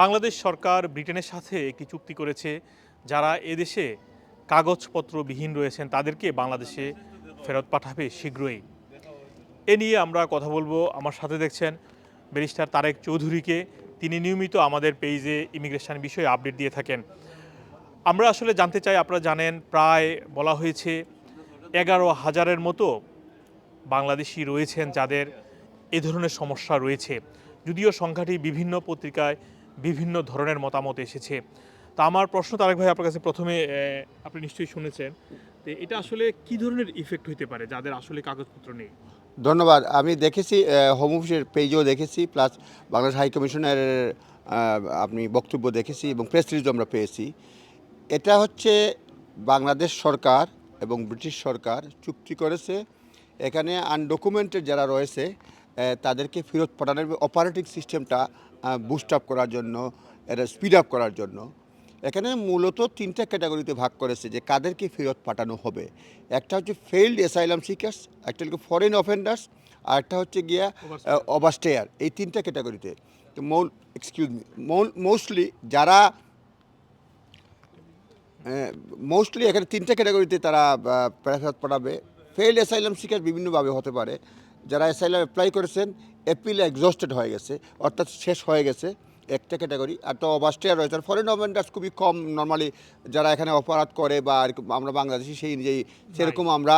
বাংলাদেশ সরকার ব্রিটেনের সাথে একটি চুক্তি করেছে, যারা এদেশে কাগজপত্রবিহীন রয়েছেন তাদেরকে বাংলাদেশে ফেরত পাঠাবে শীঘ্রই। এ নিয়ে আমরা কথা বলব। আমার সাথে দেখছেন ব্যারিস্টার তারেক চৌধুরীকে। তিনি নিয়মিত আমাদের পেজে ইমিগ্রেশন বিষয়ে আপডেট দিয়ে থাকেন। আমরা আসলে জানতে চাই, আপনারা জানেন প্রায় বলা হয়েছে এগারো হাজারের মতো বাংলাদেশি রয়েছেন যাদের এ ধরনের সমস্যা রয়েছে। যদিও সংখ্যাটি বিভিন্ন পত্রিকায় বিভিন্ন ধরনের মতামত এসেছে। তা আমার প্রশ্ন তারেক ভাই, আপনার কাছে প্রথমে আপনি নিশ্চয়ই শুনেছেন তো এটা আসলে কি ধরনের ইফেক্ট হইতে পারে যাদের আসলে কাগজপত্র নেই? ধন্যবাদ। আমি দেখেছি হোম অফিসের পেজও দেখেছি প্লাস বাংলাদেশ হাই কমিশনের আপনি বক্তব্য দেখেছি এবং প্রেস রিলিজও আমরা পেয়েছি। এটা হচ্ছে বাংলাদেশ সরকার এবং ব্রিটিশ সরকার চুক্তি করেছে। এখানে আনডকুমেন্টেড যারা রয়েছে তাদেরকে ফেরত পাঠানোর অপারেটিং সিস্টেমটা বুস্ট আপ করার জন্য এটা স্পিড আপ করার জন্য। এখানে মূলত তিনটা ক্যাটাগরিতে ভাগ করেছে যে কাদেরকে ফেরত পাঠানো হবে। একটা হচ্ছে ফেইল্ড অ্যাসাইলাম সিকার্স একটা হচ্ছে ফরেন অফেন্ডার্স আর একটা হচ্ছে গিয়া ওভারস্টেয়ার এই তিনটা ক্যাটাগরিতে তো মৌল এক্সকিউজ মি মোস্টলি যারা মোস্টলি এখানে তিনটা ক্যাটাগরিতে তারা ফেরত পাঠাবে। ফেইল্ড অ্যাসাইলাম সিকার বিভিন্নভাবে হতে পারে। যারা অ্যাসাইলাম অ্যাপ্লাই করেছেন অ্যাপিল এক্সস্টেড হয়ে গেছে অর্থাৎ শেষ হয়ে গেছে একটা ক্যাটাগরি আর তো অবাস্টিয়ার রয়েছে আর ফরেন অফেন্ডার্স খুবই কম নর্মালি যারা এখানে অপরাধ করে বা আমরা বাংলাদেশি সেই অনুযায়ী সেরকম আমরা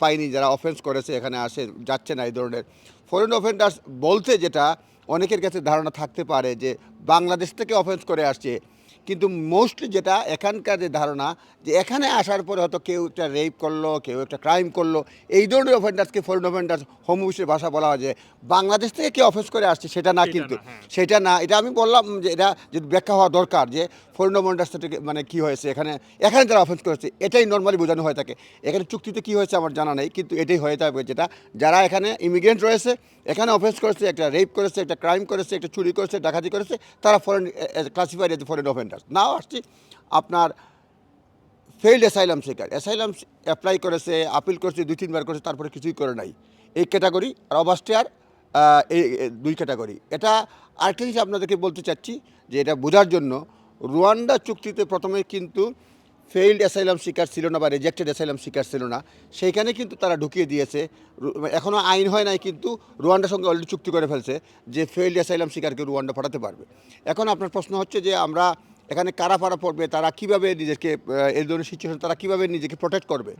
পাইনি যারা অফেন্স করেছে এখানে আসে যাচ্ছে না এই ধরনের। ফরেন অফেন্ডার্স বলতে যেটা অনেকের কাছে ধারণা থাকতে পারে যে বাংলাদেশ থেকে অফেন্স করে আসছে কিন্তু মোস্টলি যেটা এখানকার যে ধারণা যে এখানে আসার পরে হয়তো কেউ একটা রেপ করল কেউ একটা ক্রাইম করল এই ধরনের অফেন্ডার্সকে ফরেন অফেন্ডার্স হোম অফিসের ভাষা বলা হয় যে বাংলাদেশ থেকে কেউ অফেন্স করে আসছে সেটা না কিন্তু হ্যাঁ। সেটা না। এটা আমি বললাম যে এটা যদি ব্যাখ্যা হওয়া দরকার যে ফরেন অফেন্ডার্স থেকে মানে কী হয়েছে এখানে এখানে যারা অফেন্স করেছে এটাই নর্মালি বোঝানো হয়ে থাকে। এখানে চুক্তিতে কী হয়েছে আমার জানা নেই কিন্তু এটাই হয়ে থাকবে যেটা যারা এখানে ইমিগ্রেন্ট রয়েছে এখানে অফেন্স করেছে একটা রেপ করেছে একটা ক্রাইম করেছে একটা চুরি করেছে ডাকাতি করেছে তারা foreign classified as foreign offenders নাও আসছি, আপনার failed asylum seeker asylum apply করেছে আপিল করেছে, দুই, তিনবার করেছে, তারপরে কিছুই করে নাই। এই ক্যাটাগরি আর অবাস্টিয়ার এই দুই ক্যাটাগরি এটা আরেকটা জিনিস আপনাদেরকে বলতে চাচ্ছি, যে এটা বোঝার জন্য রুয়ান্ডা চুক্তিতে প্রথমে কিন্তু ফেইল্ড অ্যাসাইলাম শিকার ছিল না বা রিজেক্টেড অ্যাসাইলাম শিকার ছিল না। সেইখানে কিন্তু তারা ঢুকিয়ে দিয়েছে। এখনও আইন হয় নাই কিন্তু রুয়ান্ডার সঙ্গে অলরেডি চুক্তি করে ফেলছে যে ফেইল্ড অ্যাসাইলাম শিকারকে রুয়ান্ডা পাঠাতে পারবে। এখন আপনার প্রশ্ন হচ্ছে যে আমরা এখানে কারা ফারা পড়বে তারা কীভাবে নিজেকে এই ধরনের সিচুয়েশন তারা কীভাবে নিজেকে প্রোটেক্ট করবে?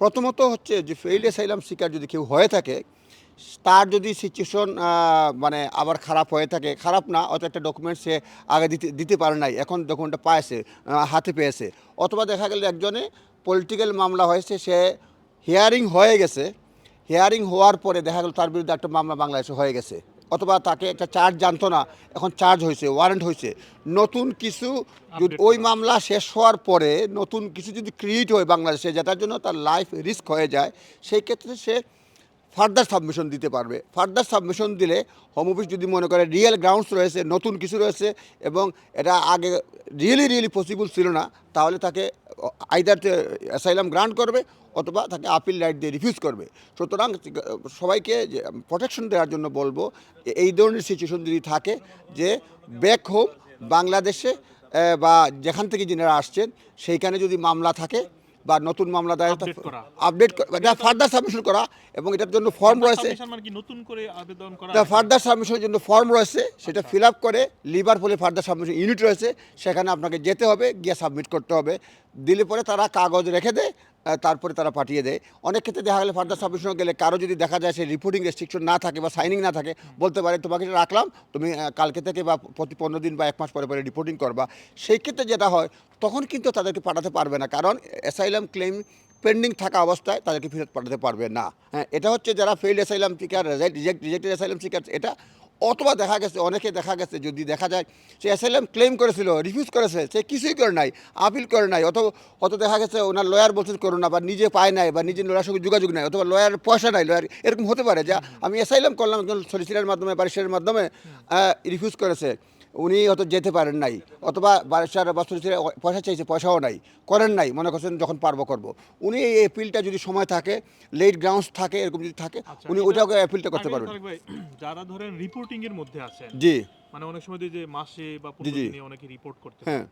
প্রথমত হচ্ছে যে ফেইল্ড অ্যাসাইলাম শিকার যদি কেউ হয়ে থাকে তার যদি সিচুয়েশন মানে আবার খারাপ হয়ে থাকে খারাপ না অত একটা ডকুমেন্ট সে আগে দিতে দিতে পারে নাই এখন ডকুমেন্টটা আহ, হাতে পেয়েছে। অথবা দেখা গেল একজনে পলিটিক্যাল মামলা হয়েছে সে হিয়ারিং হয়ে গেছে হিয়ারিং হওয়ার পরে দেখা গেল তার বিরুদ্ধে একটা মামলা বাংলাদেশে হয়ে গেছে। অথবা তাকে একটা চার্জ জানতো না এখন চার্জ হয়েছে ওয়ারেন্ট হয়েছে। নতুন কিছু ওই মামলা শেষ হওয়ার পরে নতুন কিছু যদি ক্রিয়েট হয় বাংলাদেশে যেটার জন্য তার লাইফ রিস্ক হয়ে যায় সেই ক্ষেত্রে সে ফার্দার সাবমিশন দিতে পারবে। ফার্দার সাবমিশন দিলে হোম অফিস যদি মনে করে রিয়েল গ্রাউন্ডস রয়েছে, নতুন কিছু রয়েছে এবং এটা আগে রিয়েলি রিয়েলি পসিবল ছিল না, তাহলে তাকে আইদার অ্যাসাইলাম গ্রান্ট করবে অথবা তাকে আপিল রাইট দিয়ে রিফিউজ করবে। সুতরাং সবাইকে প্রোটেকশন দেওয়ার জন্য বলব এই ধরনের সিচুয়েশন যদি থাকে যে ব্যাক হোম বাংলাদেশে বা যেখান থেকে যিনারা আসছেন, সেইখানে যদি মামলা থাকে বা নতুন মামলা দায়ের করা। আপডেট এটা ফার্দার সাবমিশন করা এবং এটার জন্য ফর্ম রয়েছে। Submission মানে করে করা? ফার্দার সাবমিশনের জন্য ফর্ম রয়েছে সেটা ফিল আপ করে লিভারপুলে ফার্দার সাবমিশন ইউনিট রয়েছে সেখানে আপনাকে যেতে হবে গিয়ে সাবমিট করতে হবে। দিলে পরে তারা কাগজ রেখে দেয় তারপরে তারা পাঠিয়ে দেয়। অনেক ক্ষেত্রে দেখা গেলে ফার্দার সাবমিশন গেলে কারও যদি দেখা যায় সে রিপোর্টিং রেস্ট্রিকশন না থাকে বা সাইনিং না থাকে, বলতে পারে, তোমাকে রাখলাম, তুমি কালকে থেকে বা প্রতি পনেরো দিন বা এক মাস পরে পরে রিপোর্টিং করবা। সেই ক্ষেত্রে যেটা হয়, তখন কিন্তু তাদেরকে পাঠাতে পারবে না। কারণ অ্যাসাইলাম ক্লেম পেন্ডিং থাকা অবস্থায় তাদেরকে ফেরত পাঠাতে পারবে না। হ্যাঁ এটা হচ্ছে যারা failed asylum seeker reject rejected asylum seeker এটা অথবা দেখা গেছে অনেকে দেখা গেছে যদি দেখা যায় সে অ্যাসাইলাম ক্লেম করেছিল রিফিউজ করেছে সে কিছুই করে নাই আপিল করে নাই অথবা হয়তো দেখা গেছে ওনার লয়ার বলছে করো না বা নিজে পায় নাই বা নিজের লয়ার সঙ্গে যোগাযোগ নাই অথবা লয়ার পয়সা নাই লয়ার এরকম হতে পারে যে আমি অ্যাসাইলাম করলাম একজন সলিসিটার মাধ্যমে বারিশের মাধ্যমে রিফিউজ করেছে। উনি হয়তো যেতে পারেন নাই। অথবা বারিশার বা সলিসিটার পয়সা চাইছে পয়সাও নাই করেন নাই মনে করছেন যখন পারব করব। উনি এই অ্যাপিলটা যদি সময় থাকে লেট গ্রাউন্ডস থাকে এরকম যদি থাকে আচ্ছা, উনি ওইটাকে অ্যাপিলটা করতে পারবেন। যারা ধরেন রিপোর্টিং এর মধ্যে আছেন জি। মানে অনেক সময় যে মাসে বা। দিনে অনেকে রিপোর্ট করতে হ্যাঁ।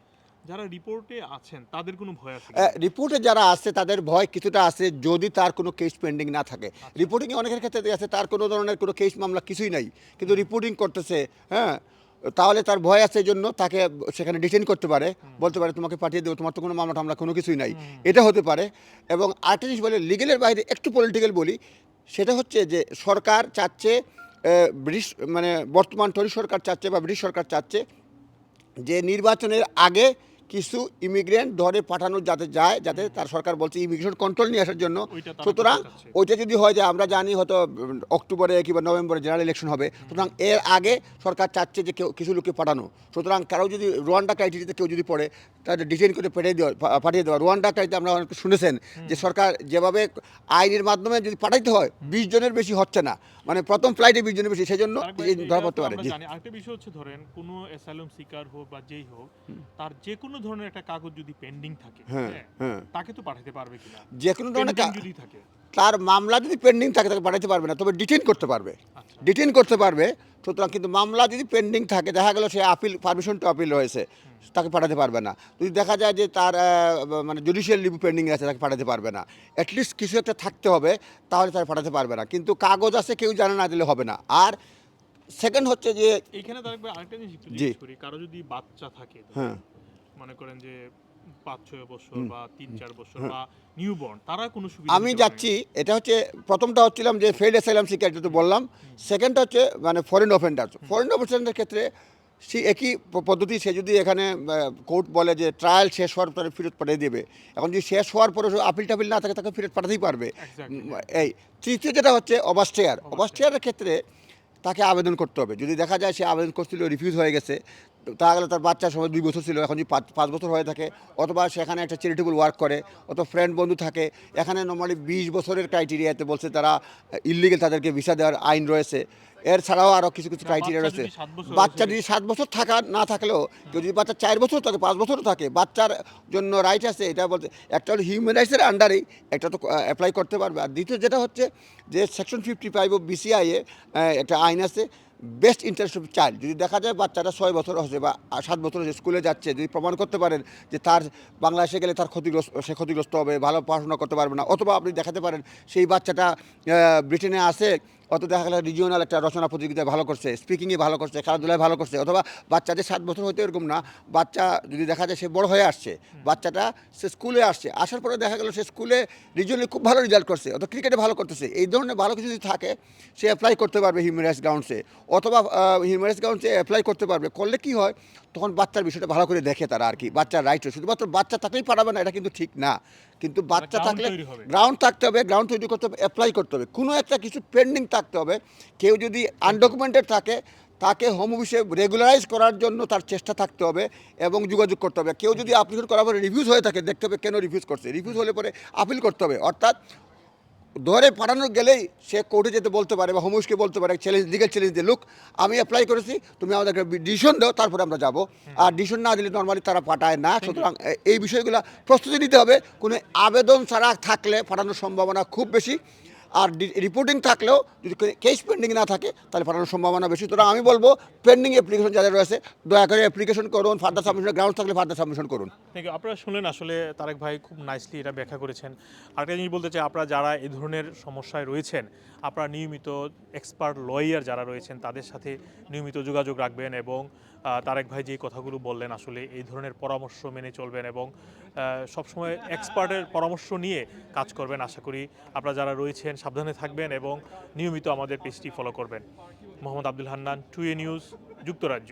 যারা রিপোর্টে আছেন তাদের কোনো ভয় আছে রিপোর্টে যারা আছে তাদের ভয় কিছুটা আছে যদি তার কোনো কেস পেন্ডিং না থাকে। রিপোর্টিংয়ে অনেকের ক্ষেত্রে আছে তার কোনো ধরনের কোনো কেস মামলা কিছুই নাই। কিন্তু রিপোর্টিং করতেছে হ্যাঁ তাহলে তার ভয় আছে এই জন্য তাকে সেখানে ডিটেন করতে পারে বলতে পারে তোমাকে পাঠিয়ে দেবো তোমার তো কোনো মামলা টামলা কোনো কিছুই নাই। এটা হতে পারে এবং আরেকটা জিনিস বলে লিগেলের বাইরে একটু পলিটিক্যাল বলি সেটা হচ্ছে যে সরকার চাচ্ছে ব্রিটিশ মানে বর্তমান টরি সরকার চাচ্ছে বা ব্রিটিশ সরকার চাচ্ছে যে নির্বাচনের আগে কিছু ইমিগ্রেন্ট ধরে পাঠানো যাতে যায় যাতে তার সরকার বলছে ইমিগ্রেশন কন্ট্রোল নিয়ে আসার জন্য। সুতরাং ওইটা যদি হয় যে আমরা জানি হয়তো অক্টোবরে কিংবা নভেম্বরে জেনারেল ইলেকশন হবে সুতরাং এর আগে সরকার চাচ্ছে যে কেউ কিছু লোককে পাঠানো। সুতরাং কারও যদি রোয়ান্ডা ক্রাইটেরিয়াতে কেউ যদি পড়ে তাদের ডিটেইন করে পাঠিয়ে দেওয়া পাঠিয়ে দেওয়া। রোয়ান্ডা ক্রাইতে আমরা অনেক শুনেছেন যে সরকার যেভাবে আইনের মাধ্যমে যদি পাঠাইতে হয় বিশ জনের বেশি হচ্ছে না। মানে প্রথম ফ্লাইটে বিশ জনের বেশি ভাই, এই ধরা পড়তে পারে। আরেকটা বিষয় হচ্ছে ধরেন কোনো অ্যাসাইলাম সিকার হোক বা যেই হোক তার যে কোনো ধরনের একটা কাগজ যদি পেন্ডিং থাকে হ্যাঁ হ্যাঁ, হ্যাঁ। তাকে তো পাঠাতে পারবে কিনা? যে কোনো ধরনের যদি থাকে। তার মামলা যদি পেন্ডিং থাকে তাকে পাঠাতে পারবে না তবে ডিটেইন করতে পারবে। আচ্ছা। ডিটেইন করতে পারবে সুতরাং কিন্তু মামলা যদি পেন্ডিং থাকে দেখা গেল সে আপিল পারমিশন টু আপিল রয়েছে তাকে পাঠাতে পারবে না। যদি দেখা যায় যে তার মানে জুডিশিয়াল রিভিউ পেন্ডিং আছে তাকে পাঠাতে পারবে না। অ্যাটলিস্ট কিছু একটা থাকতে হবে তাহলে তাকে পাঠাতে পারবে না। কিন্তু কাগজ আছে কেউ জানে না দিলে হবে না। আর সেকেন্ড হচ্ছে যে আরেকটা জিনিস জি। করি কারও যদি বাচ্চা থাকে হ্যাঁ। মনে করেন যে পাঁচ ছয় বছর বা তিন চার বছর বা নিউবর্ন তারা কোনো সুবিধা। আমি যাচ্ছি এটা হচ্ছে প্রথমটা হচ্ছিলাম যে ফেল্ড অ্যাসাইলাম সিকার যেটা বললাম সেকেন্ডটা হচ্ছে মানে ফরেন অফেন্ডার ফরেন অফেন্ডারের ক্ষেত্রে সে একই পদ্ধতি সে যদি এখানে কোর্ট বলে যে ট্রায়াল শেষ হওয়ার পরে ফেরত পাঠিয়ে দেবে এখন যদি শেষ হওয়ার পরে আপিল টাপিল না থাকে তাকে ফেরত পাঠাতেই পারবে। এই তৃতীয় যেটা হচ্ছে অবাস্টেয়ার অবাস্টেয়ারের ক্ষেত্রে তাকে আবেদন করতে হবে। যদি দেখা যায় সে আবেদন করছিল রিফিউজ হয়ে গেছে তাহলে তার বাচ্চার সময় দুই বছর ছিল, এখন যদি পাঁচ বছর হয়ে থাকে, অথবা সেখানে একটা চ্যারিটেবল ওয়ার্ক করে অত ফ্রেন্ড বন্ধু থাকে, এখানে নর্মালি বিশ বছরের ক্রাইটেরিয়াতে বলছে তারা ইলিগেল তাদেরকে ভিসা দেওয়ার আইন রয়েছে। এর ছাড়াও আরও কিছু কিছু ক্রাইটেরিয়া রয়েছে। সাত বছর বাচ্চা যদি সাত বছর থাকা না থাকলেও কেউ যদি বাচ্চা চার বছর থাকে পাঁচ বছরও থাকে বাচ্চার জন্য রাইট আছে এটা বলতে একটা হলো হিউম্যান রাইটসের আন্ডারেই একটা তো অ্যাপ্লাই করতে পারবে। আর দ্বিতীয় যেটা হচ্ছে যে সেকশন ফিফটি ফাইভ ও বিসিআইয়ে একটা আইন আছে বেস্ট ইন্টারেস্ট অফ চাইল্ড যদি দেখা যায় বাচ্চাটা ছয় বছর হচ্ছে বা সাত বছর হচ্ছে স্কুলে যাচ্ছে যদি প্রমাণ করতে পারেন যে তার বাংলাদেশে গেলে তার ক্ষতিগ্রস্ত সে ক্ষতিগ্রস্ত হবে ভালো পড়াশোনা করতে পারবে না অথবা আপনি দেখাতে পারেন সেই বাচ্চাটা ব্রিটেনে আসে অত দেখা গেল রিজিওনাল একটা রচনা প্রতিযোগিতায় ভালো করছে স্পিকিংয়ে ভালো করছে খেলাধুলায় ভালো করছে অথবা বাচ্চাদের সাত বছর হতে এরকম না বাচ্চা যদি দেখা যায় সে বড় হয়ে আসছে বাচ্চাটা সে স্কুলে আসছে আসার পরে দেখা গেল সে স্কুলে রিজিওনালি খুব ভালো রেজাল্ট করছে অথবা ক্রিকেটে ভালো করতেছে এই ধরনের ভালো কিছু যদি থাকে সে অ্যাপ্লাই করতে পারবে হিউম্যান রাইটস গ্রাউন্ডসে অথবা হিউম্যান রাইটস অ্যাপ্লাই করতে পারবে। করলে কি হয়? তখন বাচ্চার বিষয়টা ভালো করে দেখে তারা আর কি। বাচ্চার রাইট শুধুমাত্র বাচ্চা থাকলেই পারাবে না এটা কিন্তু ঠিক না। কিন্তু বাচ্চা থাকলে গ্রাউন্ড থাকতে হবে গ্রাউন্ড তৈরি করতে হবে অ্যাপ্লাই করতে হবে। কোনো একটা কিছু পেন্ডিং থাকতে হবে। কেউ যদি আনডকুমেন্টেড থাকে তাকে হোম অফিসে রেগুলারাইজ করার জন্য তার চেষ্টা থাকতে হবে এবং যোগাযোগ করতে হবে। কেউ যদি অ্যাপ্লিকেশন করার পরে রিভিউজ হয়ে থাকে দেখতে হবে কেন রিভিউজ করছে। রিভিউজ হলে পরে আপিল করতে হবে। অর্থাৎ ধরে পাঠানো গেলেই সে কোর্টে যেতে বলতে পারে বা হোমসকে বলতে পারে চ্যালেঞ্জ লিগেল চ্যালেঞ্জ দিয়ে লুক আমি অ্যাপ্লাই করেছি তুমি আমাদেরকে ডিসিশন দাও তারপরে আমরা যাব। আর ডিসিশন না দিলে নর্মালি তারা পাঠায় না। সুতরাং এই বিষয়গুলো প্রস্তুতি নিতে হবে। কোনো আবেদন ছাড়া থাকলে পাঠানোর সম্ভাবনা খুব বেশি। আর রিপোর্টিং থাকলেও যদি কেস পেন্ডিং না থাকে, তাহলে পাঠানোর সম্ভাবনা বেশি। সুতরাং আমি বলব পেন্ডিং অ্যাপ্লিকেশন যাদের রয়েছে, দয়া করে অ্যাপ্লিকেশন করুন ফার্দার সাবমিশন গ্রাউন্ড থাকলে ফার্দার সাবমিশন করুন। আপনারা শুনলেন আসলে তারেক ভাই খুব নাইসলি এটা ব্যাখ্যা করেছেন। আরেকটা জিনিস বলতে চাই, আপনারা যারা এই ধরনের সমস্যায় রয়েছেন, আপনারা নিয়মিত এক্সপার্ট লয়ার যারা রয়েছেন, তাদের সাথে নিয়মিত যোগাযোগ রাখবেন এবং তারেক ভাই যে কথাগুলো বললেন, আসলে এই ধরনের পরামর্শ মেনে চলবেন এবং সবসময় এক্সপার্টের পরামর্শ নিয়ে কাজ করবেন। আশা করি আপনারা যারা রয়েছেন সাবধানে থাকবেন এবং নিয়মিত আমাদের পেজটি ফলো করবেন। Mohammad Abdul Hannan two A news যুক্তরাজ্য।